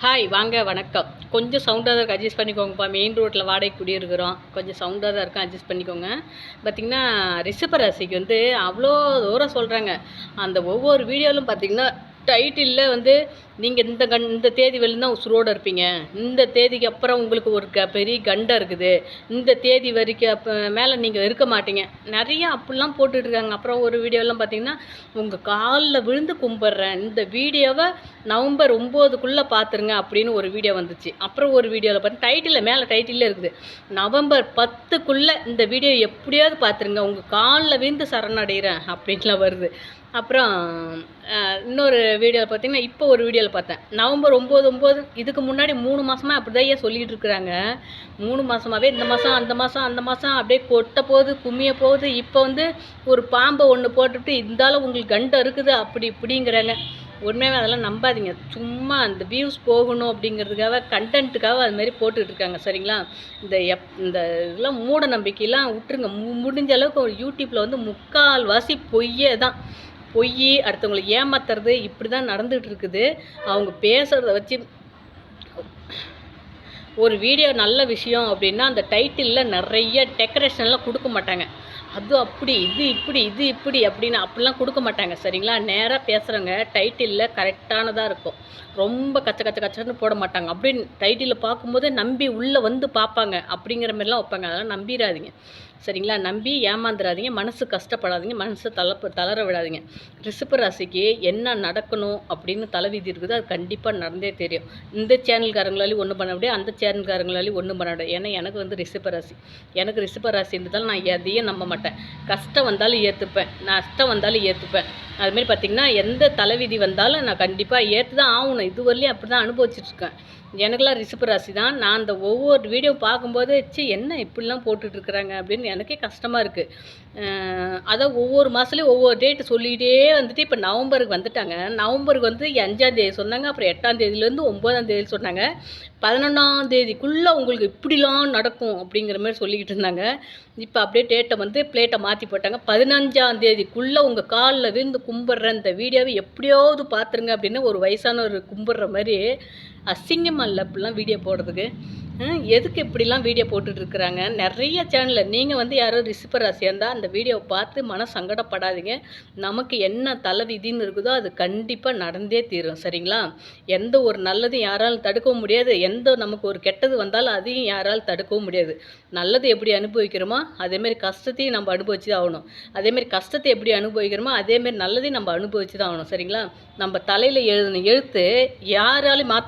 Hi வாங்க வணக்கம். கொஞ்சம் சவுண்டாக தான் இருக்கும் அட்ஜஸ்ட் பண்ணிக்கோங்கப்பா மெயின் ரோட்டில் வாடகை குடியிருக்கிறோம். கொஞ்சம் சவுண்டாக தான் இருக்கும் அட்ஜஸ்ட் பண்ணிக்கோங்க. பார்த்திங்கன்னா ரிஷப ராசிக்கு வந்து அவ்வளோ தூரம் சொல்கிறாங்க அந்த ஒவ்வொரு வீடியோவிலும் பார்த்திங்கன்னா டைட்டிலில் வந்து நீங்கள் இந்த கண் இந்த தேதி வெளில தான் உசுரோடு இருப்பீங்க. இந்த தேதிக்கு அப்புறம் உங்களுக்கு ஒரு க பெரிய கண்டம் இருக்குது. இந்த தேதி வரைக்கும் அப்போ மேலே நீங்கள் இருக்க மாட்டீங்க. நிறையா அப்படிலாம் போட்டுட்ருக்காங்க. அப்புறம் ஒரு வீடியோலாம் பார்த்தீங்கன்னா உங்கள் காலில் விழுந்து கும்பிட்றேன். இந்த வீடியோவை நவம்பர் ஒம்போதுக்குள்ளே பார்த்துருங்க அப்படின்னு ஒரு வீடியோ வந்துச்சு. அப்புறம் ஒரு வீடியோவில் பார்த்து டைட்டிலில் மேலே டைட்டிலில் இருக்குது. நவம்பர் பத்துக்குள்ளே இந்த வீடியோ எப்படியாவது பார்த்துருங்க. உங்கள் காலில் விழுந்து சரணடைகிறேன் அப்படின்லாம் வருது. அப்புறம் இன்னொரு வீடியோவில் பார்த்தீங்கன்னா இப்போ ஒரு வீடியோவில் பார்த்தேன். நவம்பர் ஒம்பது ஒம்பது இதுக்கு முன்னாடி மூணு மாதமாக அப்படி தான் சொல்லிகிட்டு இருக்கிறாங்க. மூணு மாதமாகவே இந்த மாதம் அந்த மாதம் அந்த மாதம் அப்படியே கொட்ட போகுது கும்மிய போகுது. இப்போ வந்து ஒரு பாம்பை ஒன்று போட்டுவிட்டு இருந்தாலும் உங்களுக்கு கண்டம் இருக்குது அப்படி இப்படிங்கிறாங்க. உண்மையாகவே அதெல்லாம் நம்பாதீங்க. சும்மா அந்த வியூஸ் போகணும் அப்படிங்கிறதுக்காக கண்டென்ட்டுக்காக அது மாதிரி போட்டுட்ருக்காங்க சரிங்களா? இந்த எப் இந்த இதெல்லாம் மூட நம்பிக்கையெல்லாம் விட்டுருங்க. மு- முடிஞ்ச அளவுக்கு ஒரு யூடியூப்பில் வந்து முக்கால்வாசி பொய்யே தான் பொய் அடுத்தவங்களை ஏமாத்துறது இப்படி தான் நடந்துகிட்டு இருக்குது அவங்க பேசுகிறத வச்சு ஒரு வீடியோ நல்ல விஷயம் அப்படின்னா அந்த டைட்டிலில் நிறைய டெக்கரேஷன்லாம் கொடுக்க மாட்டாங்க. அது அப்படி இது இப்படி இது இப்படி அப்படின்னு அப்படிலாம் கொடுக்க மாட்டாங்க சரிங்களா? நேராக பேசுகிறவங்க டைட்டிலில் கரெக்டானதாக இருக்கும். ரொம்ப கச்ச கச்ச கச்சன்னு போட மாட்டாங்க. அப்படின்னு டைட்டிலில் பார்க்கும்போதே நம்பி உள்ளே வந்து பார்ப்பாங்க அப்படிங்கிற மாதிரிலாம் வைப்பாங்க. அதெல்லாம் நம்பிடாதீங்க சரிங்களா? நம்பி ஏமாந்துடாதீங்க மனசு கஷ்டப்படாதீங்க மனசு தளப்பு தளர விடாதீங்க. ரிஷப ராசிக்கு என்ன நடக்கணும் அப்படின்னு தலைவிதி இருக்குது அது கண்டிப்பாக நடந்தே தெரியும். இந்த சேனல்காரங்களாலையும் ஒன்றும் பண்ண முடியாது அந்த சேனல்காரங்களாலையும் ஒன்றும் பண்ண முடியாது. ஏன்னா எனக்கு வந்து ரிஷப ராசி. எனக்கு ரிஷப ராசின்றதால நான் எதையும் நம்ப மாட்டேன். கஷ்டம் வந்தாலும் ஏற்றுப்பேன் நஷ்டம் வந்தாலும் ஏற்றுப்பேன் அதுமாரி பார்த்திங்கன்னா எந்த தலைவிதி வந்தாலும் நான் கண்டிப்பாக ஏற்று தான் ஆகணும். இது வரலையும் அப்படி தான் அனுபவிச்சிட்ருக்கேன் எனக்கெல்லாம் ரிஷப ராசி தான் நான் அந்த ஒவ்வொரு வீடியோ பார்க்கும்போது சி என்ன இப்படிலாம் போட்டுட்ருக்குறாங்க அப்படின்னு எனக்கே கஷ்டமாக இருக்குது அதான் ஒவ்வொரு மாதத்துலேயும் ஒவ்வொரு டேட்டு சொல்லிகிட்டே வந்துட்டு இப்போ நவம்பருக்கு வந்துட்டாங்க. நவம்பருக்கு வந்து அஞ்சாந்தேதி சொன்னாங்க. அப்புறம் எட்டாம் தேதியிலேருந்து தேதி சொன்னாங்க. பதினொன்றாம் தேதிக்குள்ளே உங்களுக்கு இப்படிலாம் நடக்கும் அப்படிங்கிற மாதிரி சொல்லிக்கிட்டு இருந்தாங்க. இப்போ அப்படியே டேட்டை வந்து பிளேட்டை மாற்றி போட்டாங்க. பதினஞ்சாம் தேதிக்குள்ளே உங்கள் காலில் விழுந்து கும்பிட்ற இந்த வீடியோவை எப்படியாவது பார்த்துருங்க அப்படின்னு ஒரு வயசானவர் கும்பிட்ற மாதிரி அசிங்கமாக இல்லை அப்படிலாம் வீடியோ போடுறதுக்கு. எதுக்கு இப்படிலாம் வீடியோ போட்டுட்ருக்குறாங்க நிறைய சேனலில் நீங்கள் வந்து யாரோ ரிசிப்பர் ராசியாக இருந்தால் அந்த வீடியோவை பார்த்து மன சங்கடப்படாதீங்க. நமக்கு என்ன தலைவிதின்னு இருக்குதோ அது கண்டிப்பாக நடந்தே தீரும். சரிங்களா? எந்த ஒரு நல்லதும் யாராலும் தடுக்கவும் முடியாது. எந்த நமக்கு ஒரு கெட்டது வந்தாலும் அதையும் யாராலும் தடுக்கவும் முடியாது. நல்லது எப்படி அனுபவிக்கிறோமோ அதேமாரி கஷ்டத்தையும் நம்ம அனுபவிச்சு தான் ஆகணும் அதேமாரி கஷ்டத்தை எப்படி அனுபவிக்கிறோமோ அதேமாரி நல்லதையும் நம்ம அனுபவிச்சு தான் ஆகணும் சரிங்களா? நம்ம தலையில் எழுதின எழுத்து யாராலையும் மாற்ற